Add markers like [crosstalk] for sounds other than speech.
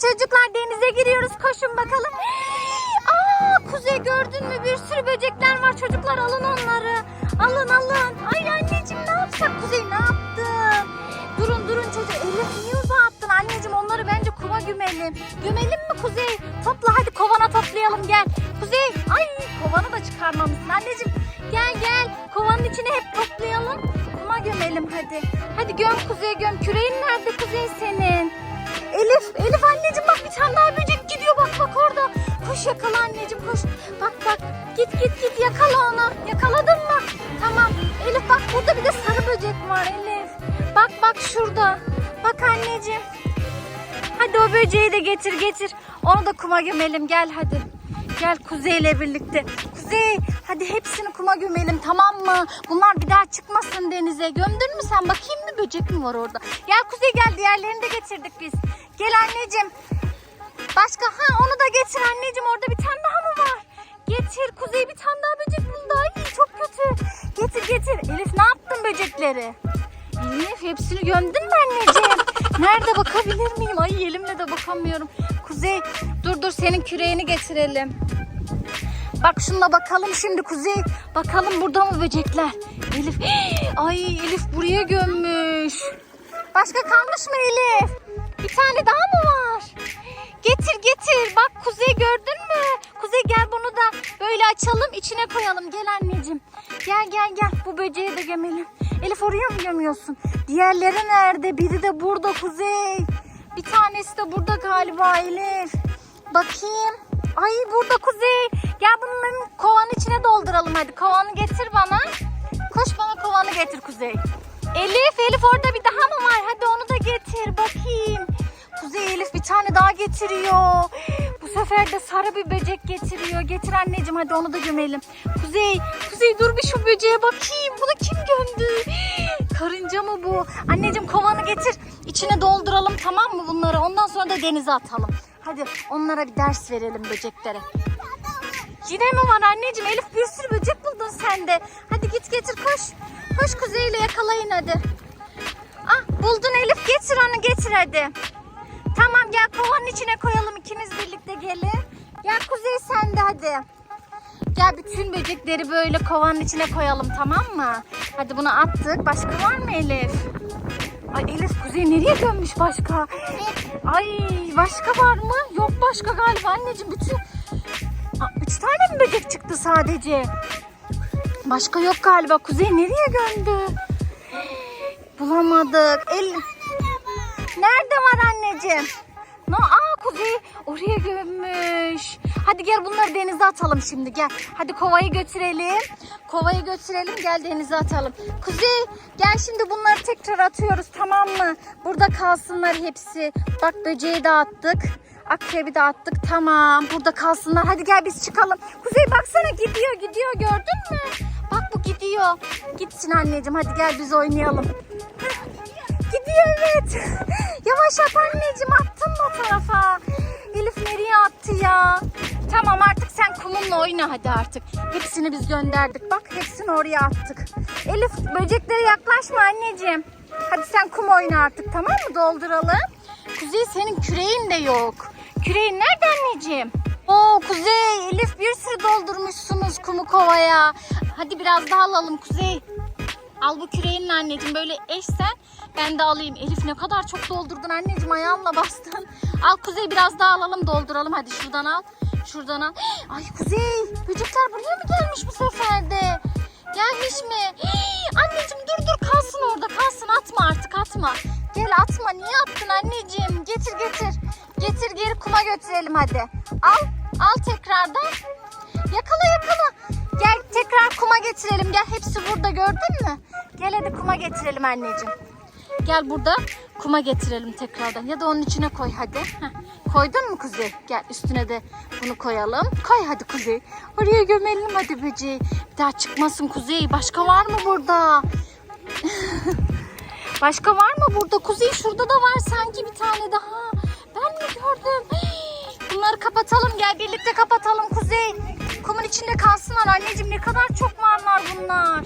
Çocuklar denize giriyoruz. Koşun bakalım. Aa, Kuzey gördün mü? Bir sürü böcekler var. Çocuklar alın onları. Alın alın. Ay anneciğim ne yapsak? Kuzey ne yaptın? Durun durun çocuk. Elif niye uzattın? Anneciğim onları bence kuma gömelim. Gömelim mi Kuzey? Topla hadi kovana toplayalım gel. Kuzey ay kovanı da çıkarmamışsın. Anneciğim gel gel. Kovanın içine hep toplayalım. Kuma gömelim hadi. Hadi göm Kuzey göm. Küreğin nerede Kuzey senin? Elif, Elif Koş yakala anneciğim koş. Bak bak git git git yakala onu. Yakaladın mı? Tamam. Elif bak burada bir de sarı böcek var Elif. Bak bak şurada. Bak anneciğim. Hadi o böceği de getir getir. Onu da kuma gömelim gel hadi. Gel Kuzey ile birlikte. Kuzey hadi hepsini kuma gömelim tamam mı? Bunlar bir daha çıkmasın denize. Gömdün mü sen? Bakayım mı böcek mi var orada? Gel Kuzey gel diğerlerini de getirdik biz. Gel anneciğim. Başka ha onu da getir anneciğim orada bir tane daha mı var? Getir Kuzey bir tane daha böcek buldu. Ay çok kötü. Getir getir. Elif ne yaptın böcekleri? Elif hepsini gömdün mü anneciğim? Nerede bakabilir miyim? Ay elimle de bakamıyorum. Kuzey dur dur senin küreğini getirelim. Bak şunla bakalım şimdi Kuzey. Bakalım burada mı böcekler? Elif. [gasps] Ay Elif buraya gömmüş. Başka kalmış mı Elif? Bir tane daha mı var? Getir getir. Bak Kuzey gördün mü? Kuzey gel bunu da böyle açalım içine koyalım. Gel anneciğim. Gel gel gel. Bu böceği de gömelim. Elif oraya mı gömüyorsun? Diğerleri nerede? Biri de burada Kuzey. Bir tanesi de burada galiba Elif. Bakayım. Ay burada Kuzey. Gel bunun kovanın içine dolduralım hadi. Kovanı getir bana. Koş bana kovanı getir Kuzey. Elif, Elif orada bir daha mı var? Hadi onu da getir bakayım. Bir tane daha getiriyor. Bu sefer de sarı bir böcek getiriyor. Getir anneciğim hadi onu da gömelim. Kuzey, Kuzey dur bir şu böceğe bakayım. Bunu kim gömdü? Karınca mı bu? Anneciğim kovanı getir. İçine dolduralım tamam mı bunları? Ondan sonra da denize atalım. Hadi onlara bir ders verelim böceklere. Yine mi var anneciğim? Elif bir sürü böcek buldun sen de. Hadi git getir koş. Koş kuzeyle yakalayın hadi. Ah buldun Elif getir onu getir hadi. Tamam gel kovanın içine koyalım ikiniz birlikte gelin. Gel Kuzey sen de hadi. Gel bütün böcekleri böyle kovanın içine koyalım tamam mı? Hadi bunu attık. Başka var mı Elif? Ay Elif Kuzey nereye gömmüş başka? Ay başka var mı? Yok başka galiba anneciğim. Bütün üç tane mi böcek çıktı sadece? Başka yok galiba. Kuzey nereye gömdü? Bulamadık. El... Nerede var anneciğim? No, aa Kuzey oraya gömmüş. Hadi gel bunları denize atalım şimdi gel. Hadi kovayı götürelim. Kovayı götürelim gel denize atalım. Kuzey gel şimdi bunları tekrar atıyoruz tamam mı? Burada kalsınlar hepsi. Bak böceği de attık. Akrebi de attık. Tamam. Burada kalsınlar. Hadi gel biz çıkalım. Kuzey baksana gidiyor gidiyor gördün mü? Bak bu gidiyor. Gitsin anneciğim. Hadi gel biz oynayalım. Gidiyor evet. [laughs] Yavaş at anneciğim. Attın mı o tarafa? Elif nereye attı ya? Tamam artık sen kumunla oyna hadi artık. Hepsini biz gönderdik. Bak hepsini oraya attık. Elif böceklere yaklaşma anneciğim. Hadi sen kum oyna artık tamam mı? Dolduralım. Kuzey senin küreğin de yok. Küreğin nerede anneciğim? Oo Kuzey, Elif bir sürü doldurmuşsunuz kumu kovaya. Hadi biraz daha alalım Kuzey. Al bu küreğinle anneciğim böyle eşsen ben de alayım. Elif ne kadar çok doldurdun anneciğim ayağınla bastın. Al Kuzey biraz daha alalım dolduralım hadi şuradan al. Şuradan al. Ay Kuzey böcekler buraya mı gelmiş bu sefer de? Gelmiş mi? Anneciğim dur dur kalsın orada kalsın atma artık atma. Gel atma niye attın anneciğim? Getir getir. Getir geri kuma götürelim hadi. Al al tekrardan. Yakala yakala. Gel tekrar kuma getirelim. Gel hepsi burada gördün mü? Gel hadi kuma getirelim anneciğim. Gel burada kuma getirelim tekrardan. Ya da onun içine koy hadi. Koydun mu Kuzey? Gel üstüne de bunu koyalım. Koy hadi Kuzey. Oraya gömelim hadi böceği. Bir daha çıkmasın Kuzey. Başka var mı burada? [laughs] Başka var mı burada? Kuzey şurada da var sanki bir tane daha. Ben mi gördüm? [gasps] Bunları kapatalım. Gel birlikte kapatalım Kuzey. İçinde kalsınlar anneciğim. Ne kadar çok varlar bunlar.